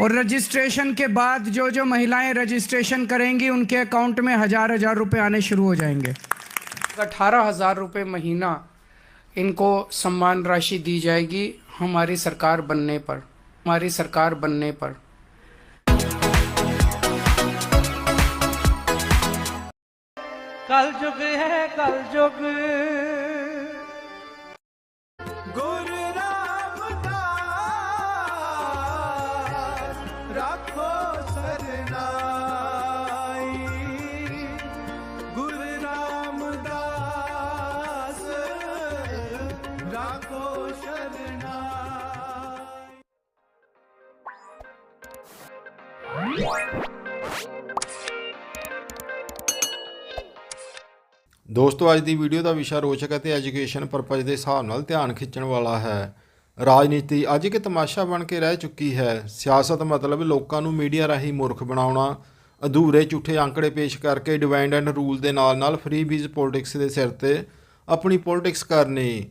और रजिस्ट्रेशन के बाद जो जो महिलाएँ रजिस्ट्रेशन करेंगी उनके अकाउंट में हज़ार हज़ार रुपए आने शुरू हो जाएँगे। अठारह हज़ार रुपये महीना इनको सम्मान राशि दी जाएगी हमारी सरकार बनने पर हमारी सरकार बनने पर। कल जुग है कल जुग। ਦੋਸਤੋ, ਅੱਜ ਦੀ ਵੀਡੀਓ ਦਾ ਵਿਸ਼ਾ ਰੋਚਕ ਅਤੇ ਐਜੂਕੇਸ਼ਨ ਪਰਪਸ ਦੇ ਹਿਸਾਬ ਨਾਲ ਧਿਆਨ ਖਿੱਚਣ ਵਾਲਾ ਹੈ। ਰਾਜਨੀਤੀ ਅੱਜ ਇੱਕ ਤਮਾਸ਼ਾ ਬਣ ਕੇ ਰਹਿ ਚੁੱਕੀ ਹੈ। ਸਿਆਸਤ ਮਤਲਬ ਲੋਕਾਂ ਨੂੰ ਮੀਡੀਆ ਰਾਹੀਂ ਮੂਰਖ ਬਣਾਉਣਾ, ਅਧੂਰੇ ਝੂਠੇ ਅੰਕੜੇ ਪੇਸ਼ ਕਰਕੇ ਡਿਵਾਈਡ ਐਂਡ ਰੂਲ ਦੇ ਨਾਲ-ਨਾਲ ਫ੍ਰੀ ਬੀਜ਼ ਪੋਲਿਟਿਕਸ ਦੇ ਸਿਰ ਤੇ ਆਪਣੀ ਪੋਲਿਟਿਕਸ ਕਰਨੀ।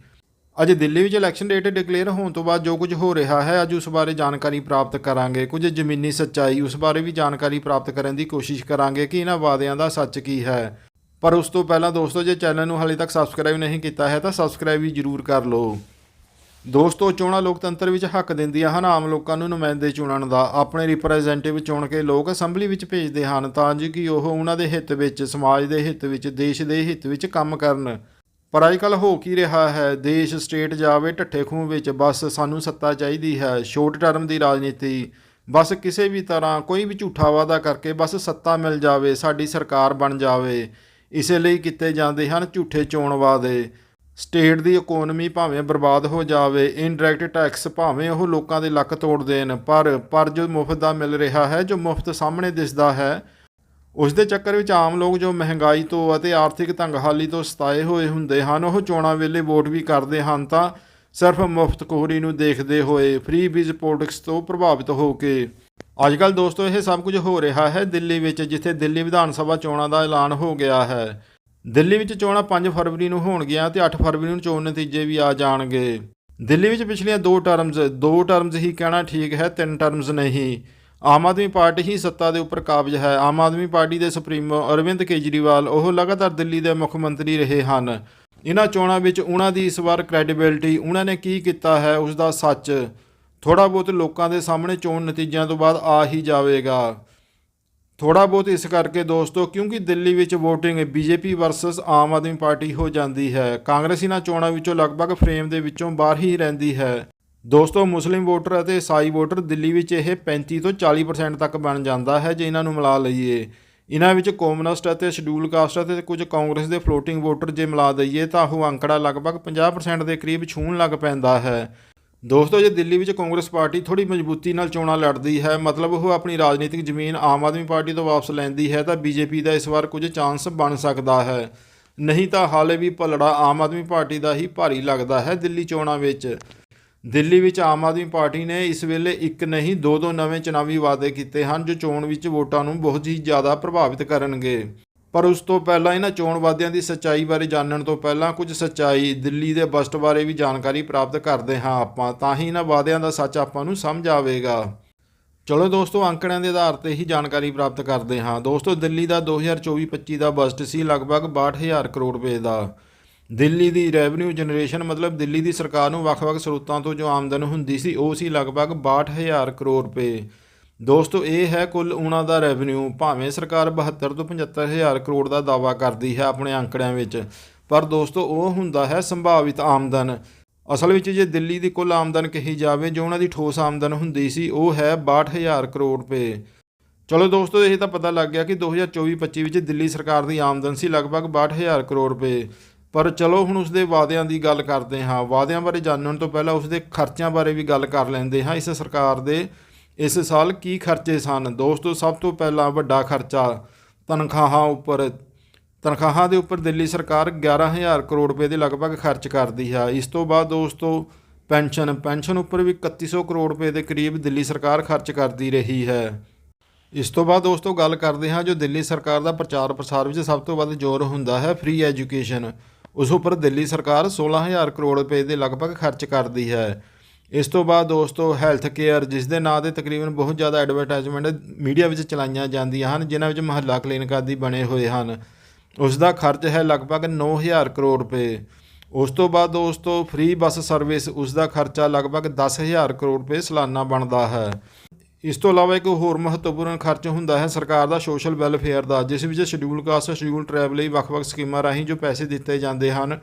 ਅੱਜ ਦਿੱਲੀ ਵਿੱਚ ਇਲੈਕਸ਼ਨ ਡੇਟ ਡਿਕਲੇਅਰ ਹੋਣ ਤੋਂ ਬਾਅਦ ਜੋ ਕੁਝ ਹੋ ਰਿਹਾ ਹੈ, ਅੱਜ ਉਸ ਬਾਰੇ ਜਾਣਕਾਰੀ ਪ੍ਰਾਪਤ ਕਰਾਂਗੇ। ਕੁਝ ਜ਼ਮੀਨੀ ਸੱਚਾਈ ਉਸ ਬਾਰੇ ਵੀ ਜਾਣਕਾਰੀ ਪ੍ਰਾਪਤ ਕਰਨ ਦੀ ਕੋਸ਼ਿਸ਼ ਕਰਾਂਗੇ ਕਿ ਇਹਨਾਂ ਵਾਅਦਿਆਂ ਦਾ ਸੱਚ ਕੀ ਹੈ। ਪਰ ਉਸ ਤੋਂ ਪਹਿਲਾਂ ਦੋਸਤੋ, ਜੇ ਚੈਨਲ ਨੂੰ ਹਾਲੇ ਤੱਕ ਸਬਸਕ੍ਰਾਈਬ ਨਹੀਂ ਕੀਤਾ ਹੈ, ਤਾਂ ਸਬਸਕ੍ਰਾਈਬ ਵੀ ਜ਼ਰੂਰ ਕਰ ਲਓ। ਦੋਸਤੋ, ਚੋਣਾਂ ਲੋਕਤੰਤਰ ਵਿੱਚ ਹੱਕ ਦਿੰਦੀਆਂ ਹਨ, ਆਮ ਲੋਕਾਂ ਨੂੰ ਨੁਮਾਇੰਦੇ ਚੁਣਨ ਦਾ। ਆਪਣੇ ਰਿਪਰੈਜ਼ੈਂਟੇਟਿਵ ਚੁਣ ਕੇ ਲੋਕ ਅਸੈਂਬਲੀ ਵਿੱਚ ਭੇਜਦੇ ਹਨ, ਤਾਂ ਜੋ ਕਿ ਉਹ ਉਹਨਾਂ ਦੇ ਹਿੱਤ ਵਿੱਚ, ਸਮਾਜ ਦੇ ਹਿੱਤ ਵਿੱਚ, ਦੇਸ਼ ਦੇ ਹਿੱਤ ਵਿੱਚ ਕੰਮ ਕਰਨ। ਪਰ ਅੱਜ ਕੱਲ੍ਹ ਹੋ ਕੀ ਰਿਹਾ ਹੈ? ਦੇਸ਼ ਸਟੇਟ ਜਾਵੇ ਢੱਠੇ ਖੂਹ ਵਿੱਚ, ਬਸ ਸਾਨੂੰ ਸੱਤਾ ਚਾਹੀਦੀ ਹੈ। ਸ਼ੋਰਟ ਟਰਮ ਦੀ ਰਾਜਨੀਤੀ, ਬਸ ਕਿਸੇ ਵੀ ਤਰ੍ਹਾਂ, ਕੋਈ ਵੀ ਝੂਠਾ ਵਾਅਦਾ ਕਰਕੇ ਬਸ ਸੱਤਾ ਮਿਲ ਜਾਵੇ, ਸਾਡੀ ਸਰਕਾਰ ਬਣ ਜਾਵੇ। ਇਸੇ ਲਈ ਕੀਤੇ ਜਾਂਦੇ ਹਨ ਝੂਠੇ ਚੋਣ ਵਾਅਦੇ। ਸਟੇਟ ਦੀ ਇਕਨੋਮੀ ਭਾਵੇਂ ਬਰਬਾਦ ਹੋ ਜਾਵੇ ਇਨਡਾਇਰੈਕਟ ਟੈਕਸ ਭਾਵੇਂ ਉਹ ਲੋਕਾਂ ਦੇ ਲੱਕ ਤੋੜ ਦੇਣ, ਪਰ ਪਰ ਜੋ ਮੁਫਤ ਦਾ ਮਿਲ ਰਿਹਾ ਹੈ ਜੋ ਮੁਫਤ ਸਾਹਮਣੇ ਦਿਸਦਾ ਹੈ। ਉਸ ਦੇ ਚੱਕਰ ਵਿੱਚ ਆਮ ਲੋਕ ਜੋ ਮਹਿੰਗਾਈ ਤੋਂ ਅਤੇ ਆਰਥਿਕ ਤੰਗਹਾਲੀ ਤੋਂ ਸਤਾਏ ਹੋਏ ਹੁੰਦੇ ਹਨ, ਉਹ ਚੋਣਾਂ ਵੇਲੇ ਵੋਟ ਵੀ ਕਰਦੇ ਹਨ ਤਾਂ ਸਿਰਫ ਮੁਫਤ ਕੋਹਰੀ ਨੂੰ ਦੇਖਦੇ ਹੋਏ ਫ੍ਰੀ ਬੀਜ਼ ਪੋਲਿਟਿਕਸ ਤੋਂ ਪ੍ਰਭਾਵਿਤ ਹੋ ਕੇ ਅੱਜ ਕੱਲ ਦੋਸਤੋ, ਇਹ ਸਭ ਕੁਝ ਹੋ ਰਿਹਾ ਹੈ ਦਿੱਲੀ ਵਿੱਚ, ਜਿੱਥੇ ਦਿੱਲੀ ਵਿਧਾਨ ਸਭਾ ਚੋਣਾਂ ਦਾ ਐਲਾਨ ਹੋ ਗਿਆ ਹੈ। ਦਿੱਲੀ ਵਿੱਚ ਚੋਣਾਂ 5 ਫਰਵਰੀ ਨੂੰ ਹੋਣਗੀਆਂ ਤੇ 8 ਫਰਵਰੀ ਨੂੰ ਚੋਣ ਨਤੀਜੇ ਵੀ ਆ ਜਾਣਗੇ। ਦਿੱਲੀ ਵਿੱਚ ਪਿਛਲੀਆਂ ਦੋ ਟਰਮਜ਼ ਦੋ ਟਰਮਜ਼ ਹੀ ਕਹਿਣਾ ਠੀਕ ਹੈ, ਤਿੰਨ ਟਰਮਜ਼ ਨਹੀਂ। ਆਮ ਆਦਮੀ ਪਾਰਟੀ ਹੀ ਸੱਤਾ ਦੇ ਉੱਪਰ ਕਾਬਜ਼ ਹੈ। ਆਮ ਆਦਮੀ ਪਾਰਟੀ ਦੇ ਸੁਪਰੀਮੋ ਅਰਵਿੰਦ ਕੇਜਰੀਵਾਲ ਉਹ ਲਗਾਤਾਰ ਦਿੱਲੀ ਦੇ ਮੁੱਖ ਮੰਤਰੀ ਰਹੇ ਹਨ। ਇਹਨਾਂ ਚੋਣਾਂ ਵਿੱਚ ਉਹਨਾਂ ਦੀ ਇਸ ਵਾਰ ਕ੍ਰੈਡੀਬਿਲਟੀ ਉਹਨਾਂ ਨੇ ਕੀ ਕੀਤਾ ਹੈ, ਉਸ ਦਾ ਸੱਚ। ਥੋੜਾ ਬਹੁਤ ਲੋਕਾਂ ਦੇ ਸਾਹਮਣੇ ਚੋਣ ਨਤੀਜਿਆਂ ਤੋਂ ਬਾਅਦ ਆ ਹੀ ਜਾਵੇਗਾ। ਥੋੜਾ ਬਹੁਤ ਇਸ ਕਰਕੇ ਦੋਸਤੋ, ਕਿਉਂਕਿ ਦਿੱਲੀ ਵਿੱਚ VOTING BJP versus Aam Aadmi Party ਹੋ ਜਾਂਦੀ ਹੈ। ਕਾਂਗਰਸ ਇਹਨਾਂ ਚੋਣਾਂ ਵਿੱਚੋਂ ਲਗਭਗ ਫਰੇਮ ਦੇ ਵਿੱਚੋਂ ਬਾਹਰ ਹੀ ਰਹਿੰਦੀ ਹੈ। ਦੋਸਤੋ, ਮੁਸਲਿਮ ਵੋਟਰ ਅਤੇ ਈਸਾਈ ਵੋਟਰ ਦਿੱਲੀ ਵਿੱਚ ਇਹ 35 ਤੋਂ 40% ਤੱਕ ਬਣ ਜਾਂਦਾ ਹੈ ਜੇ ਇਹਨਾਂ ਨੂੰ ਮਿਲਾ ਲਈਏ। ਇਹਨਾਂ ਵਿੱਚ ਕਮਿਊਨਿਸਟ ਅਤੇ ਸ਼ਡਿਊਲ ਕਾਸਟ ਅਤੇ ਕੁਝ ਕਾਂਗਰਸ ਦੇ ਫਲੋਟਿੰਗ ਵੋਟਰ ਜੇ ਮਿਲਾ ਦਈਏ ਤਾਂ ਉਹ ਅੰਕੜਾ ਲਗਭਗ 50% ਦੇ ਕਰੀਬ ਛੂਹਣ ਲੱਗ ਪੈਂਦਾ ਹੈ। ਦੋਸਤੋ, ਜੇ ਦਿੱਲੀ ਵਿੱਚ ਕਾਂਗਰਸ ਪਾਰਟੀ ਥੋੜੀ ਮਜ਼ਬੂਤੀ ਨਾਲ ਚੋਣਾਂ ਲੜਦੀ ਹੈ, ਮਤਲਬ ਉਹ ਆਪਣੀ ਰਾਜਨੀਤਿਕ ਜ਼ਮੀਨ ਆਮ ਆਦਮੀ ਪਾਰਟੀ ਤੋਂ ਵਾਪਸ ਲੈਂਦੀ ਹੈ, ਤਾਂ ਬੀਜੇਪੀ ਦਾ ਇਸ ਵਾਰ ਕੁਝ ਚਾਂਸ ਬਣ ਸਕਦਾ ਹੈ। ਨਹੀਂ ਤਾਂ ਹਾਲੇ ਵੀ ਪਲੜਾ ਆਮ ਆਦਮੀ ਪਾਰਟੀ ਦਾ ਹੀ ਭਾਰੀ ਲੱਗਦਾ ਹੈ ਦਿੱਲੀ ਚੋਣਾਂ ਵਿੱਚ। ਦਿੱਲੀ ਵਿੱਚ ਆਮ ਆਦਮੀ ਪਾਰਟੀ ਨੇ ਇਸ ਵੇਲੇ ਇੱਕ ਨਹੀਂ, ਦੋ ਦੋ ਨਵੇਂ ਚੁਣਾਵੀ ਵਾਅਦੇ ਕੀਤੇ ਹਨ, ਜੋ ਚੋਣ ਵਿੱਚ ਵੋਟਾਂ ਨੂੰ ਬਹੁਤ ਹੀ ਜ਼ਿਆਦਾ ਪ੍ਰਭਾਵਿਤ ਕਰਨਗੇ। ਪਰ ਉਸ ਤੋਂ ਪਹਿਲਾਂ ਇਹਨਾਂ ਚੋਣ ਵਾਅਦਿਆਂ ਦੀ ਸੱਚਾਈ ਬਾਰੇ ਜਾਣਨ ਤੋਂ ਪਹਿਲਾਂ ਕੁਝ ਸੱਚਾਈ ਦਿੱਲੀ ਦੇ ਬਜਟ ਬਾਰੇ ਵੀ ਜਾਣਕਾਰੀ ਪ੍ਰਾਪਤ ਕਰਦੇ ਹਾਂ ਆਪਾਂ, ਤਾਂ ਹੀ ਇਹਨਾਂ ਵਾਅਦਿਆਂ ਦਾ ਸੱਚ ਆਪਾਂ ਨੂੰ ਸਮਝ ਆਵੇਗਾ। ਚਲੋ ਦੋਸਤੋ, ਅੰਕੜਿਆਂ ਦੇ ਆਧਾਰ ਤੇ ਹੀ ਜਾਣਕਾਰੀ ਪ੍ਰਾਪਤ ਕਰਦੇ ਹਾਂ। ਦੋਸਤੋ, ਦਿੱਲੀ ਦਾ 2024-25 ਦਾ ਬਜਟ ਸੀ ਲਗਭਗ 62000 ਕਰੋੜ ਰੁਪਏ ਦਾ। ਦਿੱਲੀ ਦੀ ਰੈਵਨਿਊ ਜਨਰੇਸ਼ਨ ਮਤਲਬ ਦਿੱਲੀ ਦੀ ਸਰਕਾਰ ਨੂੰ ਵੱਖ-ਵੱਖ ਸਰੋਤਾਂ ਤੋਂ ਜੋ ਆਮਦਨ ਹੁੰਦੀ ਸੀ, ਉਹ ਸੀ ਲਗਭਗ 62000 ਕਰੋੜ ਰੁਪਏ। ਦੋਸਤੋ, ਇਹ ਹੈ ਕੁੱਲ ਉਹਨਾਂ ਦਾ ਰੈਵਨਿਊ ਭਾਵੇਂ ਸਰਕਾਰ 72 ਤੋਂ 75000 ਕਰੋੜ ਦਾ ਦਾਅਵਾ ਕਰਦੀ ਹੈ ਆਪਣੇ ਅੰਕੜਿਆਂ ਵਿੱਚ, ਪਰ ਦੋਸਤੋ, ਉਹ ਹੁੰਦਾ ਹੈ ਸੰਭਾਵਿਤ ਆਮਦਨ। ਅਸਲ ਵਿੱਚ ਜੇ ਦਿੱਲੀ ਦੀ ਕੁੱਲ ਆਮਦਨ ਕਹੀ ਜਾਵੇ, ਜੋ ਉਹਨਾਂ ਦੀ ਠੋਸ ਆਮਦਨ ਹੁੰਦੀ ਸੀ, ਉਹ ਹੈ 62000 ਕਰੋੜ ਰੁਪਏ। ਚਲੋ ਦੋਸਤੋ, ਇਹ ਤਾਂ ਪਤਾ ਲੱਗ ਗਿਆ ਕਿ 2024-25 ਵਿੱਚ ਦਿੱਲੀ ਸਰਕਾਰ ਦੀ ਆਮਦਨ ਸੀ ਲਗਭਗ 62000 ਕਰੋੜ ਰੁਪਏ। ਪਰ ਚਲੋ, ਹੁਣ ਉਸ ਦੇ ਵਾਅਦਿਆਂ ਦੀ ਗੱਲ ਕਰਦੇ ਹਾਂ। ਵਾਅਦਿਆਂ ਬਾਰੇ ਜਾਣਨ ਤੋਂ ਪਹਿਲਾਂ ਉਸ ਦੇ ਖਰਚਿਆਂ ਬਾਰੇ ਵੀ ਗੱਲ ਕਰ ਲੈਂਦੇ ਹਾਂ ਇਸ ਸਰਕਾਰ ਦੇ। ਇਸ ਸਾਲ ਕੀ ਖਰਚੇ ਸਨ? ਦੋਸਤੋ, ਸਭ ਤੋਂ ਪਹਿਲਾਂ ਵੱਡਾ ਖਰਚਾ ਤਨਖਾਹਾਂ ਉੱਪਰ, ਤਨਖਾਹਾਂ ਦੇ ਉੱਪਰ ਦਿੱਲੀ ਸਰਕਾਰ 11000 ਕਰੋੜ ਰੁਪਏ ਦੇ ਲਗਭਗ ਖਰਚ ਕਰਦੀ ਹੈ ਇਸ ਤੋਂ ਬਾਅਦ ਦੋਸਤੋ, ਪੈਨਸ਼ਨ ਪੈਨਸ਼ਨ ਉੱਪਰ ਵੀ 3100 ਕਰੋੜ ਰੁਪਏ ਦੇ ਕਰੀਬ ਦਿੱਲੀ ਸਰਕਾਰ ਖਰਚ ਕਰਦੀ ਰਹੀ ਹੈ। ਇਸ ਤੋਂ ਬਾਅਦ ਦੋਸਤੋ, ਗੱਲ ਕਰਦੇ ਹਾਂ ਜੋ ਦਿੱਲੀ ਸਰਕਾਰ ਦਾ ਪ੍ਰਚਾਰ ਪ੍ਰਸਾਰ ਵਿੱਚ ਸਭ ਤੋਂ ਵੱਧ ਜ਼ੋਰ ਹੁੰਦਾ ਹੈ ਫ੍ਰੀ ਐਜੂਕੇਸ਼ਨ ਉਸ ਉੱਪਰ ਦਿੱਲੀ ਸਰਕਾਰ 16000 ਕਰੋੜ ਰੁਪਏ ਦੇ ਲਗਭਗ ਖਰਚ ਕਰਦੀ ਹੈ। ਇਸ ਤੋਂ ਬਾਅਦ ਦੋਸਤੋ ਹੈਲਥ ਕੇਅਰ ਜਿਸ ਦੇ ਨਾਂ ਤੇ ਤਕਰੀਬਨ ਬਹੁਤ ਜ਼ਿਆਦਾ ਐਡਵਰਟਾਈਜ਼ਮੈਂਟ ਮੀਡੀਆ ਵਿੱਚ ਚਲਾਈਆਂ ਜਾਂਦੀਆਂ ਹਨ, ਜਿਨ੍ਹਾਂ ਵਿੱਚ ਮਹੱਲਾ ਕਲੀਨਿਕ ਆਦਿ ਬਣੇ ਹੋਏ ਹਨ। ਉਸ ਦਾ ਖਰਚ ਹੈ ਲਗਭਗ 9000 ਕਰੋੜ ਰੁਪਏ। ਉਸ ਤੋਂ ਬਾਅਦ ਦੋਸਤੋ ਫ੍ਰੀ ਬੱਸ ਸਰਵਿਸ ਉਸ ਦਾ ਖਰਚਾ ਲਗਭਗ 10000 ਕਰੋੜ ਰੁਪਏ ਸਾਲਾਨਾ ਬਣਦਾ ਹੈ। ਇਸ ਤੋਂ ਇਲਾਵਾ ਇੱਕ ਹੋਰ ਮਹੱਤਵਪੂਰਨ ਖਰਚ ਹੁੰਦਾ ਹੈ ਸਰਕਾਰ ਦਾ ਸੋਸ਼ਲ ਵੈਲਫੇਅਰ ਦਾ, ਜਿਸ ਵਿੱਚ ਸ਼ਡਿਊਲ ਕਾਸਟ ਸ਼ਡਿਊਲ ਟ੍ਰਾਈਬ ਲਈ ਵੱਖ-ਵੱਖ ਸਕੀਮਾਂ ਰਾਹੀਂ ਜੋ ਪੈਸੇ ਦਿੱਤੇ ਜਾਂਦੇ ਹਨ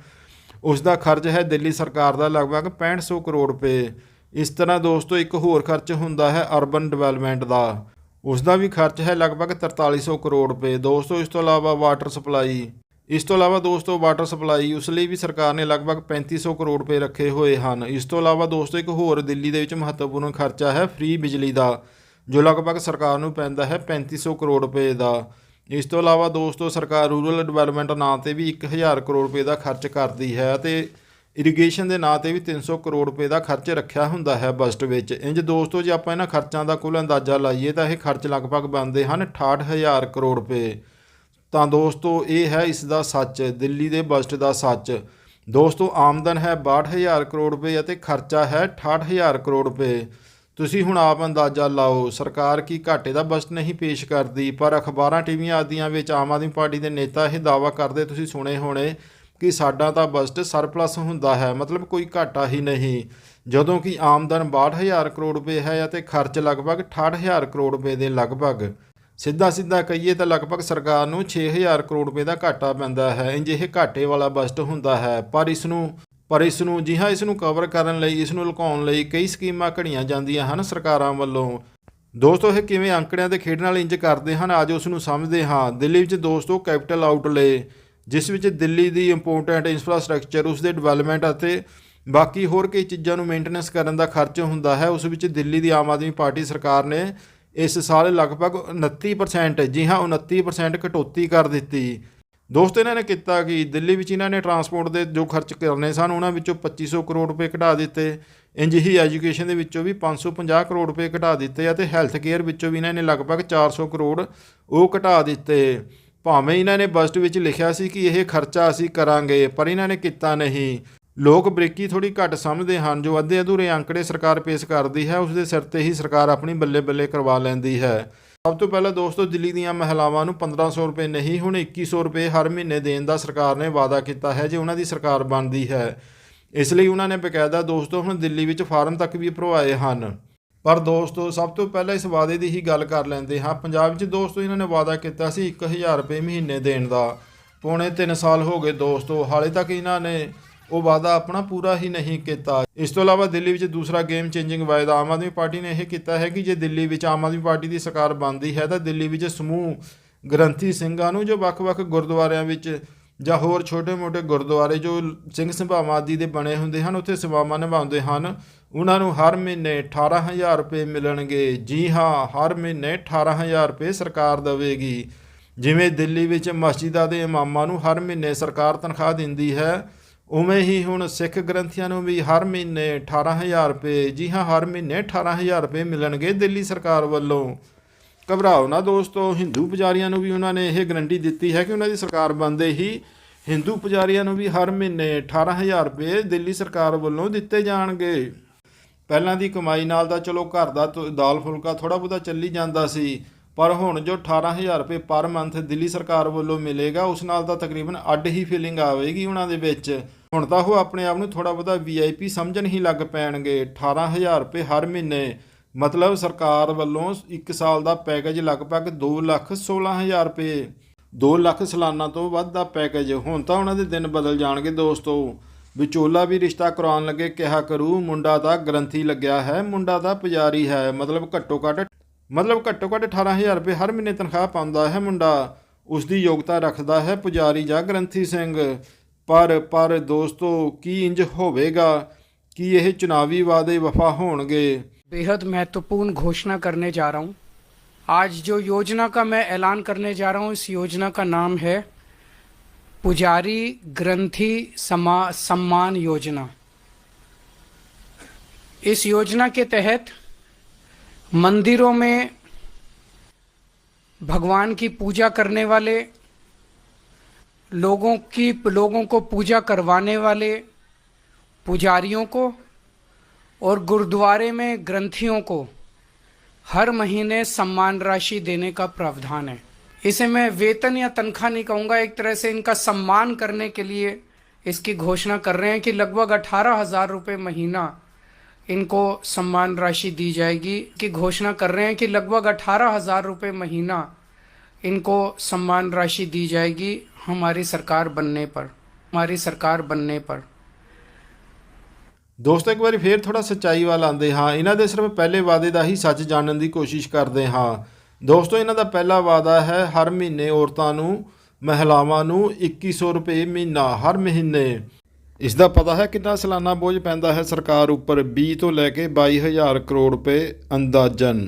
ਉਸ ਦਾ ਖਰਚ ਹੈ ਦਿੱਲੀ ਸਰਕਾਰ ਦਾ ਲਗਭਗ 6500 ਕਰੋੜ ਰੁਪਏ। ਇਸ ਤਰ੍ਹਾਂ ਦੋਸਤੋ, ਇੱਕ ਹੋਰ ਖਰਚ ਹੁੰਦਾ ਹੈ ਅਰਬਨ ਡਿਵੈਲਪਮੈਂਟ ਦਾ। ਉਸ ਦਾ ਵੀ ਖਰਚ ਹੈ ਲਗਭਗ 4300 ਕਰੋੜ ਰੁਪਏ। ਦੋਸਤੋ, ਇਸ ਤੋਂ ਇਲਾਵਾ ਵਾਟਰ ਸਪਲਾਈ। ਇਸ ਤੋਂ ਇਲਾਵਾ ਦੋਸਤੋ, ਵਾਟਰ ਸਪਲਾਈ, ਉਸ ਲਈ ਵੀ ਸਰਕਾਰ ਨੇ ਲਗਭਗ 3500 ਕਰੋੜ ਰੁਪਏ ਰੱਖੇ ਹੋਏ ਹਨ। ਇਸ ਤੋਂ ਇਲਾਵਾ ਦੋਸਤੋ, ਇੱਕ ਹੋਰ ਦਿੱਲੀ ਦੇ ਵਿੱਚ ਮਹੱਤਵਪੂਰਨ ਖਰਚਾ ਹੈ ਫ੍ਰੀ ਬਿਜਲੀ ਦਾ, ਜੋ ਲਗਭਗ ਸਰਕਾਰ ਨੂੰ ਪੈਂਦਾ ਹੈ 3500 ਕਰੋੜ ਰੁਪਏ ਦਾ। ਇਸ ਤੋਂ ਇਲਾਵਾ ਦੋਸਤੋ, ਸਰਕਾਰ ਰੂਰਲ ਡਿਵੈਲਪਮੈਂਟ ਨਾਂ ਤੇ ਵੀ 1000 ਕਰੋੜ ਰੁਪਏ ਦਾ ਖਰਚ ਕਰਦੀ ਹੈ ਤੇ ਇਰੀਗੇਸ਼ਨ ਦੇ ਨਾਂ ਤੇ ਵੀ 300 ਕਰੋੜ ਰੁਪਏ ਦਾ ਖਰਚ ਰੱਖਿਆ ਹੁੰਦਾ ਹੈ ਬਜਟ ਵਿੱਚ। ਇੰਜ ਦੋਸਤੋ, ਜੇ ਆਪਾਂ ਇਹਨਾਂ ਖਰਚਾਂ ਦਾ ਕੁੱਲ ਅੰਦਾਜ਼ਾ ਲਾਈਏ ਤਾਂ ਇਹ ਖਰਚ ਲਗਭਗ ਬਣਦੇ ਹਨ 68000 ਕਰੋੜ ਰੁਪਏ। ਤਾਂ ਦੋਸਤੋ, ਇਹ ਹੈ ਇਸ ਦਾ ਸੱਚ, ਦਿੱਲੀ ਦੇ ਬਜਟ ਦਾ ਸੱਚ। ਦੋਸਤੋ, ਆਮਦਨ ਹੈ 62000 ਕਰੋੜ ਰੁਪਏ ਅਤੇ ਖਰਚਾ ਹੈ 68000 ਕਰੋੜ ਰੁਪਏ। ਤੁਸੀਂ ਹੁਣ ਆਪ ਅੰਦਾਜ਼ਾ ਲਾਓ, ਸਰਕਾਰ ਕੀ ਘਾਟੇ ਦਾ ਬਜਟ ਨਹੀਂ ਪੇਸ਼ ਕਰਦੀ? ਪਰ ਅਖਬਾਰਾਂ, ਟੀਵੀਆਂ ਆਦੀਆਂ ਵਿੱਚ ਆਮ ਆਦਮੀ ਪਾਰਟੀ ਦੇ ਨੇਤਾ ਇਹ ਦਾਅਵਾ ਕਰਦੇ, ਤੁਸੀਂ ਸੁਣੇ ਹੋਣੇ ਕਿ ਸਾਡਾ ਤਾਂ ਬਜਟ ਸਰਪਲਸ ਹੁੰਦਾ ਹੈ, ਮਤਲਬ ਕੋਈ ਘਾਟਾ ਹੀ ਨਹੀਂ। ਜਦੋਂ ਕਿ ਆਮਦਨ 62000 ਕਰੋੜ ਰੁਪਏ ਹੈ ਅਤੇ ਖਰਚ ਲਗਭਗ 68000 ਕਰੋੜ ਰੁਪਏ ਦੇ ਲਗਭਗ। ਸਿੱਧਾ ਸਿੱਧਾ ਕਹੀਏ ਤਾਂ ਲਗਭਗ ਸਰਕਾਰ ਨੂੰ 6000 ਕਰੋੜ ਰੁਪਏ ਦਾ ਘਾਟਾ ਪੈਂਦਾ ਹੈ, ਇੰਜ ਇਹ ਘਾਟੇ ਵਾਲਾ ਬਜਟ ਹੁੰਦਾ ਹੈ। ਪਰ ਇਸ ਨੂੰ ਪਰ ਇਸ ਨੂੰ ਜੀ ਹਾਂ ਇਸ ਨੂੰ ਕਵਰ ਕਰਨ ਲਈ ਇਸ ਨੂੰ ਲੁਕਾਉਣ ਲਈ ਕਈ ਸਕੀਮਾਂ ਘੜੀਆਂ ਜਾਂਦੀਆਂ ਹਨ ਸਰਕਾਰਾਂ ਵੱਲੋਂ। ਦੋਸਤੋ, ਇਹ ਕਿਵੇਂ ਅੰਕੜਿਆਂ ਦੇ ਖੇਡ ਨਾਲ ਇੰਜ ਕਰਦੇ ਹਨ, ਅੱਜ ਉਸ ਨੂੰ ਸਮਝਦੇ ਹਾਂ। ਦਿੱਲੀ ਵਿੱਚ ਦੋਸਤੋ ਕੈਪੀਟਲ ਆਊਟਲੇ ਜਿਸ ਵਿੱਚ ਦਿੱਲੀ ਦੀ ਇੰਪੋਰਟੈਂਟ ਇਨਫਰਾਸਟ੍ਰਕਚਰ ਉਸ ਦੇ ਡਿਵੈਲਪਮੈਂਟ ਅਤੇ ਬਾਕੀ ਹੋਰ ਕਈ ਚੀਜ਼ਾਂ ਨੂੰ ਮੇਨਟੇਨੈਂਸ ਕਰਨ ਦਾ ਖਰਚ ਹੁੰਦਾ ਹੈ, ਉਸ ਵਿੱਚ ਦਿੱਲੀ ਦੀ ਆਮ ਆਦਮੀ ਪਾਰਟੀ ਸਰਕਾਰ ਨੇ ਇਸ ਸਾਲ ਲਗਭਗ 29% ਜੀ ਹਾਂ 29% ਕਟੌਤੀ ਕਰ ਦਿੱਤੀ। ਦੋਸਤ ਇਹਨਾਂ ਨੇ ਕੀਤਾ ਕਿ ਦਿੱਲੀ ਵਿੱਚ ਇਹਨਾਂ ਨੇ ਟਰਾਂਸਪੋਰਟ ਦੇ ਜੋ ਖਰਚ ਕਰਨੇ ਸਨ, ਉਹਨਾਂ ਵਿੱਚੋਂ 2500 ਕਰੋੜ ਰੁਪਏ ਘਟਾ ਦਿੱਤੇ। ਇੰਜ ਹੀ ਐਜੂਕੇਸ਼ਨ ਦੇ ਵਿੱਚੋਂ ਵੀ 550 ਕਰੋੜ ਰੁਪਏ ਘਟਾ ਦਿੱਤੇ ਅਤੇ ਹੈਲਥ ਕੇਅਰ ਵਿੱਚੋਂ ਵੀ ਇਹਨਾਂ ਨੇ ਲਗਭਗ 400 ਕਰੋੜ ਉਹ ਘਟਾ ਦਿੱਤੇ। ਭਾਵੇਂ ਇਹਨਾਂ ਨੇ ਬਜਟ ਵਿੱਚ ਲਿਖਿਆ ਸੀ ਕਿ ਇਹ ਖਰਚਾ ਅਸੀਂ ਕਰਾਂਗੇ, ਪਰ ਇਹਨਾਂ ਨੇ ਕੀਤਾ ਨਹੀਂ। ਲੋਕ ਬ੍ਰੇਕੀ ਥੋੜੀ ਘੱਟ ਸਮਝਦੇ ਹਨ, ਜੋ ਅੱਧੇ ਅਧੂਰੇ ਅੰਕੜੇ ਸਰਕਾਰ ਪੇਸ਼ ਕਰਦੀ ਹੈ ਉਸ ਦੇ ਸਿਰ ਤੇ ਹੀ ਸਰਕਾਰ ਆਪਣੀ ਬੱਲੇ ਬੱਲੇ ਕਰਵਾ ਲੈਂਦੀ ਹੈ। ਸਭ ਤੋਂ ਪਹਿਲਾਂ ਦੋਸਤੋ, ਦਿੱਲੀ ਦੀਆਂ ਮਹਿਲਾਵਾਂ ਨੂੰ 1500 ਰੁਪਏ ਨਹੀਂ, ਹੁਣ 2100 ਰੁਪਏ ਹਰ ਮਹੀਨੇ ਦੇਣ ਦਾ ਸਰਕਾਰ ਨੇ ਵਾਅਦਾ ਕੀਤਾ ਹੈ, ਜੇ ਉਹਨਾਂ ਦੀ ਸਰਕਾਰ ਬਣਦੀ ਹੈ। ਇਸ ਲਈ ਉਹਨਾਂ ਨੇ ਬਕਾਇਦਾ ਦੋਸਤੋ, ਹੁਣ ਦਿੱਲੀ ਵਿੱਚ ਫਾਰਮ ਤੱਕ ਵੀ ਭਰਵਾਏ ਹਨ। ਪਰ ਦੋਸਤੋ, ਸਭ ਤੋਂ ਪਹਿਲਾਂ ਇਸ ਵਾਅਦੇ ਦੀ ਹੀ ਗੱਲ ਕਰ ਲੈਂਦੇ ਹਾਂ। ਪੰਜਾਬ ਵਿੱਚ ਦੋਸਤੋ, ਇਹਨਾਂ ਨੇ ਵਾਅਦਾ ਕੀਤਾ ਸੀ 1000 ਰੁਪਏ ਮਹੀਨੇ ਦੇਣ ਦਾ। ਪੌਣੇ 3 ਸਾਲ ਹੋ ਗਏ ਦੋਸਤੋ, ਹਾਲੇ ਤੱਕ ਇਹਨਾਂ ਨੇ ਉਹ ਵਾਅਦਾ ਆਪਣਾ ਪੂਰਾ ਹੀ ਨਹੀਂ ਕੀਤਾ। ਇਸ ਤੋਂ ਇਲਾਵਾ ਦਿੱਲੀ ਵਿੱਚ ਦੂਸਰਾ ਗੇਮ ਚੇਂਜਿੰਗ ਵਾਅਦਾ ਆਮ ਆਦਮੀ ਪਾਰਟੀ ਨੇ ਇਹ ਕੀਤਾ ਹੈ ਕਿ ਜੇ ਦਿੱਲੀ ਵਿੱਚ ਆਮ ਆਦਮੀ ਪਾਰਟੀ ਦੀ ਸਰਕਾਰ ਬਣਦੀ ਹੈ ਤਾਂ ਦਿੱਲੀ ਵਿੱਚ ਸਮੂਹ ਗ੍ਰੰਥੀ ਸਿੰਘਾਂ ਨੂੰ ਜੋ ਵੱਖ-ਵੱਖ ਗੁਰਦੁਆਰਿਆਂ ਵਿੱਚ ਜਾਂ ਹੋਰ ਛੋਟੇ-ਮੋਟੇ ਗੁਰਦੁਆਰੇ ਜੋ ਸਿੰਘ ਸਭਾਵਾਂ ਆਦਿ ਦੇ ਬਣੇ ਹੁੰਦੇ ਹਨ, ਉੱਥੇ ਸੇਵਾਵਾਂ ਨਿਭਾਉਂਦੇ ਹਨ, ਉਹਨਾਂ ਨੂੰ ਹਰ ਮਹੀਨੇ 18000 ਰੁਪਏ ਮਿਲਣਗੇ। ਜੀ ਹਾਂ, ਹਰ ਮਹੀਨੇ 18000 ਰੁਪਏ ਸਰਕਾਰ ਦੇਵੇਗੀ। ਜਿਵੇਂ ਦਿੱਲੀ ਵਿੱਚ ਮਸਜਿਦਾਂ ਦੇ ਇਮਾਮਾਂ ਨੂੰ ਹਰ ਮਹੀਨੇ ਸਰਕਾਰ ਤਨਖਾਹ ਦਿੰਦੀ ਹੈ ਉਵੇਂ ਹੀ ਹੁਣ ਸਿੱਖ ਗ੍ਰੰਥੀਆਂ ਨੂੰ ਵੀ ਹਰ ਮਹੀਨੇ 18000 ਰੁਪਏ, ਜੀ ਹਾਂ, ਹਰ ਮਹੀਨੇ 18000 ਰੁਪਏ ਮਿਲਣਗੇ ਦਿੱਲੀ ਸਰਕਾਰ ਵੱਲੋਂ। ਘਬਰਾਓ ਨਾ ਦੋਸਤੋ, ਹਿੰਦੂ ਪੁਜਾਰੀਆਂ ਨੂੰ ਵੀ ਉਹਨਾਂ ਨੇ ਇਹ ਗਰੰਟੀ ਦਿੱਤੀ ਹੈ ਕਿ ਉਹਨਾਂ ਦੀ ਸਰਕਾਰ ਬਣਦੇ ਹੀ ਹਿੰਦੂ ਪੁਜਾਰੀਆਂ ਨੂੰ ਵੀ ਹਰ ਮਹੀਨੇ 18000 ਰੁਪਏ ਦਿੱਲੀ ਸਰਕਾਰ ਵੱਲੋਂ ਦਿੱਤੇ ਜਾਣਗੇ। ਪਹਿਲਾਂ ਦੀ ਕਮਾਈ ਨਾਲ ਤਾਂ ਚਲੋ ਘਰ ਦਾ ਤ- ਦਾਲ ਫੁਲਕਾ ਥੋੜਾ ਬਹੁਤਾ ਚੱਲੀ ਜਾਂਦਾ ਸੀ, ਪਰ ਹੁਣ ਜੋ 18000 ਰੁਪਏ ਪਰ ਮੰਥ ਦਿੱਲੀ ਸਰਕਾਰ ਵੱਲੋਂ ਮਿਲੇਗਾ, ਉਸ ਨਾਲ ਤਾਂ ਤਕਰੀਬਨ ਅੱਡ ਹੀ ਫੀਲਿੰਗ ਆਵੇਗੀ ਉਹਨਾਂ ਦੇ ਵਿੱਚ। ਹੁਣ ਤਾਂ ਉਹ ਆਪਣੇ ਆਪ ਨੂੰ ਥੋੜਾ ਬਹੁਤਾ ਵੀਆਈਪੀ ਸਮਝਣ ਹੀ ਲੱਗ ਪੈਣਗੇ। 18000 ਰੁਪਏ ਹਰ ਮਹੀਨੇ। ਮਤਲਬ ਸਰਕਾਰ ਵੱਲੋਂ 1 ਸਾਲ ਦਾ ਪੈਕੇਜ ਲਗਭਗ 2 ਲੱਖ 16000 ਰੁਪਏ। 2 ਲੱਖ ਸਾਲਾਨਾ ਤੋਂ ਵੱਧ ਦਾ ਪੈਕੇਜ ਹੁਣ ਤਾਂ ਉਹਨਾਂ ਦੇ ਦਿਨ ਬਦਲ ਜਾਣਗੇ ਦੋਸਤੋ। ਵਿਚੋਲਾ ਵੀ ਰਿਸ਼ਤਾ ਕਰਾਉਣ ਲੱਗੇ, ਕਿਹਾ ਕਰੂ, ਮੁੰਡਾ ਤਾਂ ਗ੍ਰੰਥੀ ਲੱਗਿਆ ਹੈ, ਮੁੰਡਾ ਤਾਂ ਪੁਜਾਰੀ ਹੈ। ਮਤਲਬ ਘੱਟੋ ਘੱਟ, ਮਤਲਬ ਘੱਟੋ ਘੱਟ 18000 ਰੁਪਏ ਹਰ ਮਹੀਨੇ ਤਨਖਾਹ ਪਾਉਂਦਾ ਹੈ ਮੁੰਡਾ। ਉਸ ਦੀ ਯੋਗਤਾ ਰੱਖਦਾ ਹੈ ਪੁਜਾਰੀ ਜਾਂ ਗ੍ਰੰਥੀ ਸਿੰਘ। ਪਰ ਪਰ ਦੋਸਤੋ ਕੀ ਇੰਜ ਹੋਵੇਗਾ ਕੀ ਇਹ ਚੁਣਾਵੀ ਵਾਅਦੇ ਵਫਾ ਹੋਣਗੇ बेहद महत्वपूर्ण घोषणा करने जा रहा हूँ आज जो योजना का मैं ऐलान करने जा रहा हूँ इस योजना का नाम है पुजारी ग्रंथी समा सम्मान योजना इस योजना के तहत मंदिरों में भगवान की पूजा करने वाले लोगों की, लोगों को पूजा करवाने वाले पुजारियों को और गुरुद्वारे में ग्रंथियों को हर महीने सम्मान राशि देने का प्रावधान है। इसे मैं वेतन या तनख्वाह नहीं कहूँगा, एक तरह से इनका सम्मान करने के लिए इसकी घोषणा कर रहे हैं कि लगभग अठारह हज़ार रुपये महीना इनको सम्मान राशि दी जाएगी की घोषणा कर रहे हैं कि लगभग अठारह हज़ार रुपये महीना इनको सम्मान राशि दी जाएगी। हमारी सरकार बनने पर हमारी सरकार बनने पर ਦੋਸਤੋ ਇੱਕ ਵਾਰੀ ਫੇਰ ਥੋੜਾ ਸੱਚਾਈ ਵੱਲ ਆਉਂਦੇ ਹਾਂ ਇਹਨਾਂ ਦੇ ਸਿਰਫ ਪਹਿਲੇ ਵਾਅਦੇ ਦਾ ਹੀ ਸੱਚ ਜਾਣਨ ਦੀ ਕੋਸ਼ਿਸ਼ ਕਰਦੇ ਹਾਂ ਦੋਸਤੋ ਇਹਨਾਂ ਦਾ ਪਹਿਲਾ ਵਾਅਦਾ ਹੈ ਹਰ ਮਹੀਨੇ ਔਰਤਾਂ ਨੂੰ ਮਹਿਲਾਵਾਂ ਨੂੰ 2100 ਰੁਪਏ ਮਹੀਨਾ ਹਰ ਮਹੀਨੇ ਇਸ ਦਾ ਪਤਾ ਹੈ ਕਿੰਨਾ ਸਾਲਾਨਾ ਬੋਝ ਪੈਂਦਾ ਹੈ ਸਰਕਾਰ ਉੱਪਰ 20 ਤੋਂ ਲੈ ਕੇ 22000 ਕਰੋੜ ਰੁਪਏ ਅੰਦਾਜ਼ਨ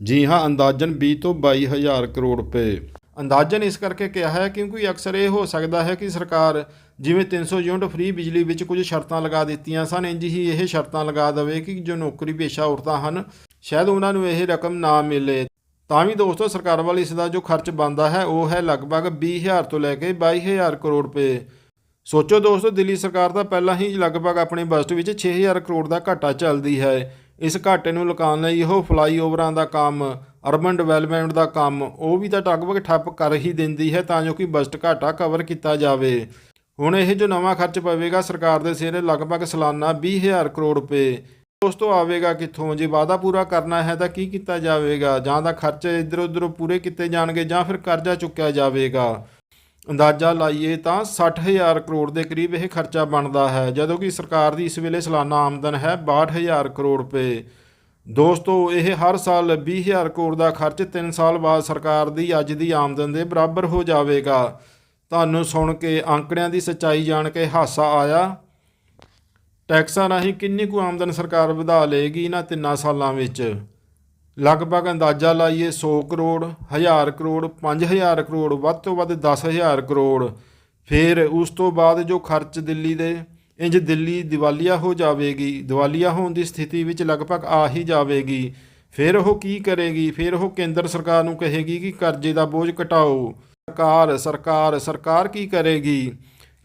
ਜੀ ਹਾਂ ਅੰਦਾਜ਼ਨ 20 ਤੋਂ 22000 ਕਰੋੜ ਰੁਪਏ ਅੰਦਾਜ਼ਨ ਇਸ ਕਰਕੇ ਕਿਹਾ ਹੈ ਕਿਉਂਕਿ ਅਕਸਰ ਇਹ ਹੋ ਸਕਦਾ ਹੈ ਕਿ ਸਰਕਾਰ ਜਿਵੇਂ 300 ਯੂਨਿਟ ਫ੍ਰੀ ਬਿਜਲੀ ਵਿੱਚ ਕੁਝ ਸ਼ਰਤਾਂ ਲਗਾ ਦਿੱਤੀਆਂ ਸਨ ਇੰਜ ਹੀ ਇਹ ਸ਼ਰਤਾਂ ਲਗਾ ਦੇਵੇ ਕਿ ਜੋ ਨੌਕਰੀ ਪੇਸ਼ਾ ਔਰਤਾਂ ਹਨ, ਸ਼ਾਇਦ ਉਹਨਾਂ ਨੂੰ ਇਹ ਰਕਮ ਨਾ ਮਿਲੇ। ਤਾਂ ਵੀ ਦੋਸਤੋ, ਸਰਕਾਰ ਵੱਲ ਇਸ ਦਾ ਜੋ ਖਰਚ ਬਣਦਾ ਹੈ, ਉਹ ਹੈ ਲਗਭਗ 20000 ਤੋਂ ਲੈ ਕੇ 22000 ਕਰੋੜ ਰੁਪਏ। ਸੋਚੋ ਦੋਸਤੋ, ਦਿੱਲੀ ਸਰਕਾਰ ਦਾ ਪਹਿਲਾਂ ਹੀ ਲਗਭਗ ਆਪਣੇ ਬਜਟ ਵਿੱਚ 6000 ਕਰੋੜ ਦਾ ਘਾਟਾ ਚੱਲਦੀ ਹੈ। ਇਸ ਘਾਟੇ ਨੂੰ ਲੁਕਾਉਣ ਲਈ ਉਹ ਫਲਾਈਓਵਰਾਂ ਦਾ ਕੰਮ, ਅਰਬਨ ਡਿਵੈਲਪਮੈਂਟ ਦਾ ਕੰਮ, ਉਹ ਵੀ ਤਾਂ ਲਗਭਗ ਠੱਪ ਕਰ ਹੀ ਦਿੰਦੀ ਹੈ ਤਾਂ ਜੋ ਕਿ ਬਜਟ ਘਾਟਾ ਕਵਰ ਕੀਤਾ ਜਾਵੇ। ਹੁਣ ਇਹ ਜੋ ਨਵਾਂ ਖਰਚ ਪਵੇਗਾ, ਸਰਕਾਰ ਦੇ ਸਿਰੇ ਲਗਭਗ ਸਾਲਾਨਾ 20000 ਕਰੋੜ ਰੁਪਏ। ਉਸ ਤੋਂ ਆਵੇਗਾ ਕਿੱਥੋਂ? ਜੇ ਵਾਅਦਾ ਪੂਰਾ ਕਰਨਾ ਹੈ ਤਾਂ ਕੀ ਕੀਤਾ ਜਾਵੇਗਾ? ਜਾਂ ਤਾਂ ਖਰਚੇ ਇੱਧਰ ਉੱਧਰ ਪੂਰੇ ਕੀਤੇ ਜਾਣਗੇ ਜਾਂ ਫਿਰ ਕਰਜ਼ਾ ਚੁੱਕਿਆ ਜਾਵੇਗਾ? ਅੰਦਾਜ਼ਾ ਲਾਈਏ ਤਾਂ 60000 ਕਰੋੜ ਦੇ ਕਰੀਬ ਇਹ ਖਰਚਾ ਬਣਦਾ ਹੈ, ਜਦੋਂ ਕਿ ਸਰਕਾਰ ਦੀ ਇਸ ਵੇਲੇ ਸਾਲਾਨਾ ਆਮਦਨ ਹੈ 62000 ਕਰੋੜ ਰੁਪਏ। ਦੋਸਤੋ, ਇਹ ਹਰ ਸਾਲ 20000 ਕਰੋੜ ਦਾ ਖਰਚ 3 ਸਾਲ ਬਾਅਦ ਸਰਕਾਰ ਦੀ ਅੱਜ ਦੀ ਆਮਦਨ ਦੇ ਬਰਾਬਰ ਹੋ ਜਾਵੇਗਾ। ਤੁਹਾਨੂੰ ਸੁਣ ਕੇ, ਅੰਕੜਿਆਂ ਦੀ ਸੱਚਾਈ ਜਾਣ ਕੇ ਹਾਸਾ ਆਇਆ। ਟੈਕਸਾਂ ਰਾਹੀਂ ਕਿੰਨੀ ਕੁ ਆਮਦਨ ਸਰਕਾਰ ਵਧਾ ਲਏਗੀ ਇਹਨਾਂ ਤਿੰਨਾਂ ਸਾਲਾਂ ਵਿੱਚ? ਲਗਭਗ ਅੰਦਾਜ਼ਾ ਲਾਈਏ 100 ਕਰੋੜ 1000 ਕਰੋੜ 5000 ਕਰੋੜ, ਵੱਧ ਤੋਂ ਵੱਧ 10000 ਕਰੋੜ। ਫਿਰ ਉਸ ਤੋਂ ਬਾਅਦ ਜੋ ਖਰਚ ਦਿੱਲੀ ਦੇ ਇੰਜ ਦਿੱਲੀ ਦਿਵਾਲੀਆ ਹੋ ਜਾਵੇਗੀ। ਦਿਵਾਲੀਆ ਹੋਣ ਦੀ ਸਥਿਤੀ ਵਿੱਚ ਲਗਭਗ ਆ ਹੀ ਜਾਵੇਗੀ। ਫਿਰ ਉਹ ਕੀ ਕਰੇਗੀ? ਫਿਰ ਉਹ ਕੇਂਦਰ ਸਰਕਾਰ ਨੂੰ ਕਹੇਗੀ ਕਿ ਕਰਜ਼ੇ ਦਾ ਬੋਝ ਘਟਾਓ। ਸਰਕਾਰ ਸਰਕਾਰ ਸਰਕਾਰ ਕੀ ਕਰੇਗੀ?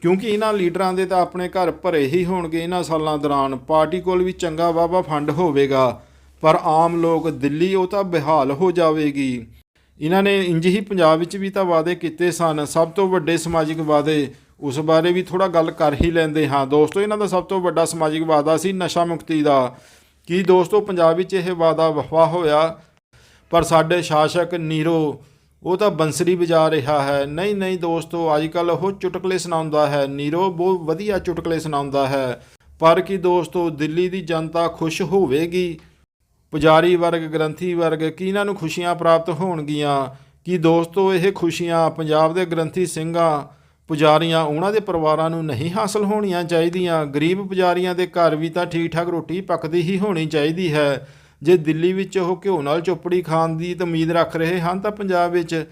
ਕਿਉਂਕਿ ਇਹਨਾਂ ਲੀਡਰਾਂ ਦੇ ਤਾਂ ਆਪਣੇ ਘਰ ਭਰੇ ਹੀ ਹੋਣਗੇ ਇਹਨਾਂ ਸਾਲਾਂ ਦੌਰਾਨ। ਪਾਰਟੀ ਕੋਲ ਵੀ ਚੰਗਾ ਵਾਵਾ ਫੰਡ ਹੋਵੇਗਾ। ਪਰ ਆਮ ਲੋਕ ਦਿੱਲੀ ਉਹ ਤਾਂ ਬੇਹਾਲ ਹੋ ਜਾਵੇਗੀ। ਇਹਨਾਂ ਨੇ ਇੰਜ ਹੀ ਪੰਜਾਬ ਵਿੱਚ ਵੀ ਤਾਂ ਵਾਅਦੇ ਕੀਤੇ ਸਨ। ਸਭ ਤੋਂ ਵੱਡੇ ਸਮਾਜਿਕ ਵਾਅਦੇ ਉਸ ਬਾਰੇ ਵੀ ਥੋੜਾ ਗੱਲ ਕਰ ਹੀ ਲੈਂਦੇ ਹਾਂ। ਦੋਸਤੋ, ਇਹਨਾਂ ਦਾ ਸਭ ਤੋਂ ਵੱਡਾ ਸਮਾਜਿਕ ਵਾਅਦਾ ਸੀ ਨਸ਼ਾ ਮੁਕਤੀ ਦਾ। ਕੀ ਦੋਸਤੋ, ਪੰਜਾਬ ਵਿੱਚ ਇਹ ਵਾਅਦਾ ਵਫਾ ਹੋਇਆ? ਪਰ ਸਾਡੇ ਸ਼ਾਸਕ ਨੀਰੋ, ਉਹ ਤਾਂ ਬੰਸਰੀ ਵਜਾ ਰਿਹਾ ਹੈ। ਨਹੀਂ ਨਹੀਂ ਦੋਸਤੋ ਅੱਜ ਕੱਲ ਉਹ ਚੁਟਕਲੇ ਸੁਣਾਉਂਦਾ ਹੈ। ਨੀਰੋ ਬਹੁਤ ਵਧੀਆ ਚੁਟਕਲੇ ਸੁਣਾਉਂਦਾ ਹੈ। ਪਰ ਕੀ ਦੋਸਤੋ, ਦਿੱਲੀ ਦੀ ਜਨਤਾ ਖੁਸ਼ ਹੋਵੇਗੀ? ਪੁਜਾਰੀ ਵਰਗ, ਗ੍ਰੰਥੀ ਵਰਗ ਕੀ ਇਹਨਾਂ ਨੂੰ ਖੁਸ਼ੀਆਂ ਪ੍ਰਾਪਤ ਹੋਣਗੀਆਂ? ਕੀ ਦੋਸਤੋ, ਇਹ ਖੁਸ਼ੀਆਂ ਪੰਜਾਬ ਦੇ ਗ੍ਰੰਥੀ ਸਿੰਘਾਂ, ਪੁਜਾਰੀਆਂ, ਉਹਨਾਂ ਦੇ ਪਰਿਵਾਰਾਂ ਨੂੰ ਨਹੀਂ ਹਾਸਲ ਹੋਣੀਆਂ ਚਾਹੀਦੀਆਂ? ਗਰੀਬ ਪੁਜਾਰੀਆਂ ਦੇ ਘਰ ਵੀ ਤਾਂ ਠੀਕ ਠਾਕ ਰੋਟੀ ਪੱਕਦੀ ਹੀ ਹੋਣੀ ਚਾਹੀਦੀ ਹੈ। ਜੇ ਦਿੱਲੀ ਵਿੱਚ ਉਹ ਘਿਓ ਨਾਲ ਚੋਪੜੀ ਖਾਣ ਦੀ ਤਾਂ ਉਮੀਦ ਰੱਖ ਰਹੇ ਹਨ ਤਾਂ ਪੰਜਾਬ ਵਿੱਚ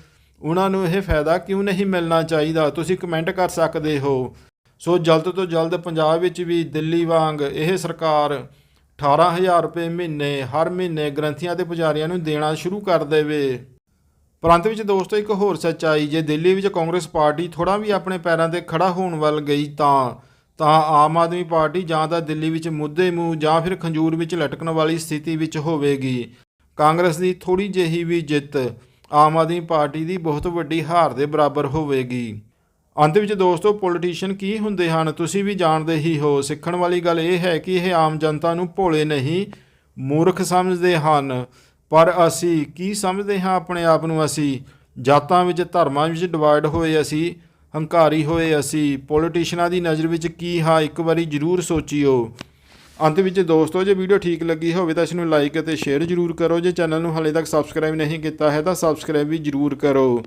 ਉਹਨਾਂ ਨੂੰ ਇਹ ਫਾਇਦਾ ਕਿਉਂ ਨਹੀਂ ਮਿਲਣਾ ਚਾਹੀਦਾ? ਤੁਸੀਂ ਕਮੈਂਟ ਕਰ ਸਕਦੇ ਹੋ। ਸੋ ਜਲਦ ਤੋਂ ਜਲਦ ਪੰਜਾਬ ਵਿੱਚ ਵੀ ਦਿੱਲੀ ਵਾਂਗ ਇਹ ਸਰਕਾਰ 18000 ਰੁਪਏ ਮਹੀਨੇ, ਹਰ ਮਹੀਨੇ ਗ੍ਰੰਥੀਆਂ ਤੇ ਪੁਜਾਰੀਆਂ ਨੂੰ ਦੇਣਾ ਸ਼ੁਰੂ ਕਰ ਦੇਵੇ। ਪਰੰਤ ਵਿੱਚ ਦੋਸਤੋ, ਇੱਕ ਹੋਰ ਸੱਚਾਈ, ਜੇ ਦਿੱਲੀ ਵਿੱਚ ਕਾਂਗਰਸ ਪਾਰਟੀ ਥੋੜਾ ਵੀ ਆਪਣੇ ਪੈਰਾਂ ਤੇ ਖੜਾ ਹੋਣ ਵੱਲ ਗਈ ਤਾਂ ਤਾਂ ਆਮ ਆਦਮੀ ਪਾਰਟੀ ਜਾਂ ਤਾਂ ਦਿੱਲੀ ਵਿੱਚ ਮੁੱਦੇ ਮੂੰਹ ਜਾਂ ਫਿਰ ਖੰਜੂਰ ਵਿੱਚ ਲਟਕਣ ਵਾਲੀ ਸਥਿਤੀ ਵਿੱਚ ਹੋਵੇਗੀ। ਕਾਂਗਰਸ ਦੀ ਥੋੜੀ ਜਿਹੀ ਵੀ ਜਿੱਤ ਆਮ ਆਦਮੀ ਪਾਰਟੀ ਦੀ ਬਹੁਤ ਵੱਡੀ ਹਾਰ ਦੇ ਬਰਾਬਰ ਹੋਵੇਗੀ। ਅੰਤ ਵਿੱਚ ਦੋਸਤੋ ਪੋਲੀਟੀਸ਼ੀਅਨ ਕੀ ਹੁੰਦੇ ਹਨ? ਤੁਸੀਂ ਵੀ ਜਾਣਦੇ ਹੀ ਹੋ, ਸਿੱਖਣ ਵਾਲੀ ਗੱਲ ਇਹ ਹੈ ਕਿ ਇਹ ਆਮ ਜਨਤਾ ਨੂੰ ਭੋਲੇ ਨਹੀਂ, ਮੂਰਖ ਸਮਝਦੇ ਹਨ। ਪਰ ਅਸੀਂ ਕੀ ਸਮਝਦੇ ਹਾਂ ਆਪਣੇ ਆਪ ਨੂੰ ਅਸੀਂ? ਜਾਤਾਂ ਵਿੱਚ, ਧਰਮਾਂ ਵਿੱਚ ਡਿਵਾਈਡ ਹੋਏ ਅਸੀਂ, ਹੰਕਾਰੀ ਹੋਏ ਅਸੀਂ। ਪੋਲੀਟੀਸ਼ੀਅਨਾਂ ਦੀ ਨਜ਼ਰ ਵਿੱਚ ਕੀ ਹਾਂ? ਇੱਕ ਵਾਰੀ ਜ਼ਰੂਰ ਸੋਚਿਓ। ਅੰਤ ਵਿੱਚ ਦੋਸਤੋ, ਜੇ ਵੀਡੀਓ ਠੀਕ ਲੱਗੀ ਹੋਵੇ ਤਾਂ ਇਸ ਨੂੰ ਲਾਈਕ ਅਤੇ ਸ਼ੇਅਰ ਜ਼ਰੂਰ ਕਰੋ। ਜੇ ਚੈਨਲ ਨੂੰ ਹਾਲੇ ਤੱਕ ਸਬਸਕ੍ਰਾਈਬ ਨਹੀਂ ਕੀਤਾ ਹੈ ਤਾਂ ਸਬਸਕ੍ਰਾਈਬ ਵੀ ਜ਼ਰੂਰ ਕਰੋ।